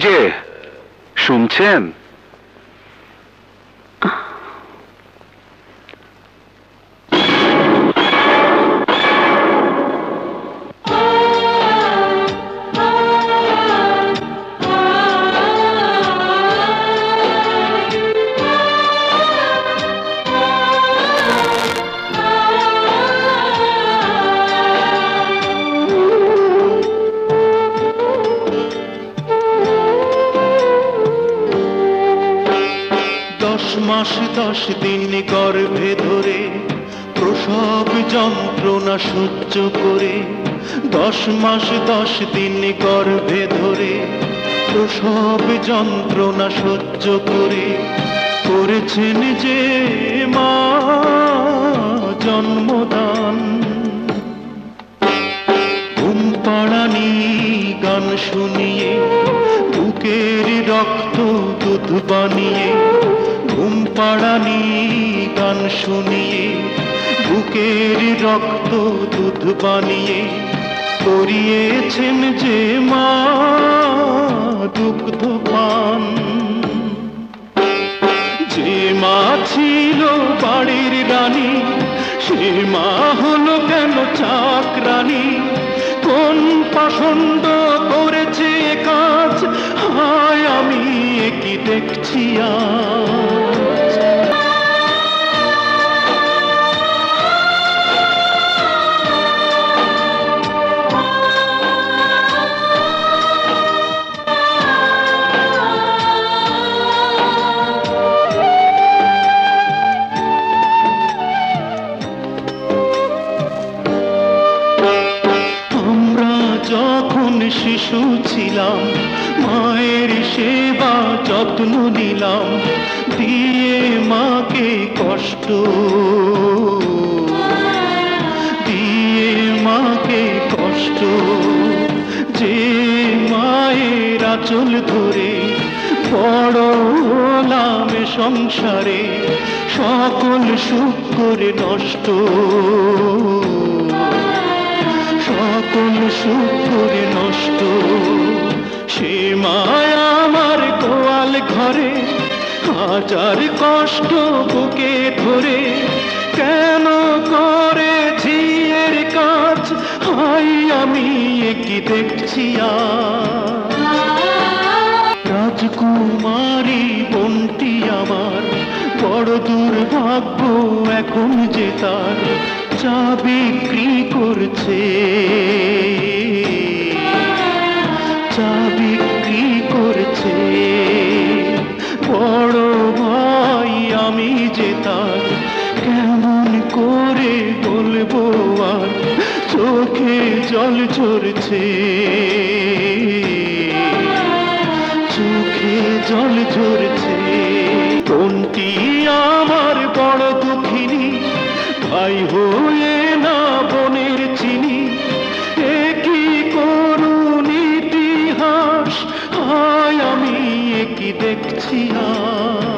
যে শুনছেন দশ মাস, দশ দিন গর্ভে ধরে প্রসব যন্ত্রণা সহ্য করে, দশ মাস, দশ দিন গর্ভে ধরে প্রসব যন্ত্রণা সহ্য করে করেছেন যে মা জন্মদান। ঘুম পাড়ানি গান শুনিয়ে, বুকের রক্ত দুধ বানিয়ে ঘুম পাড়ানি গান শুনিয়ে, বুকের রক্ত দুধ বানিয়ে করিয়েছেন যে মা দুগ্ধ পান। যে মা ছিল বাড়ির রানী, সে মা হলো কেন চাকরানী? কোন পাষণ্ড করেছে কাজ? হায়, আমি কি দেখছি আজ? যখন শিশু ছিলাম, মায়ের সেবা যত্ন নিলাম, দিয়ে মাকে কষ্ট দিয়ে মাকে কষ্ট যে মায়ের আচল ধরে বড় সংসারে, সকল সুখ করে নষ্ট। সকল সুখ নষ্ট। সে মায়া আমার গোয়াল ঘরে, হাজার কষ্ট বুকে ধরে। কেন করে ঝিয়ের কাজ? হাই আমি কি দেখছি রাজকুমারী বোনটি আমার, বড় দুর্ভাগ্য এখন যে তার। চা বিক্রি করছে জল ঝরছে। চোখে জল ঝরছে। কোনটি আমার বড় দুঃখিনী? ভাই হয়ে না বনের চিনি। একই করুন ইতিহাস হায় আমি একই দেখছি আর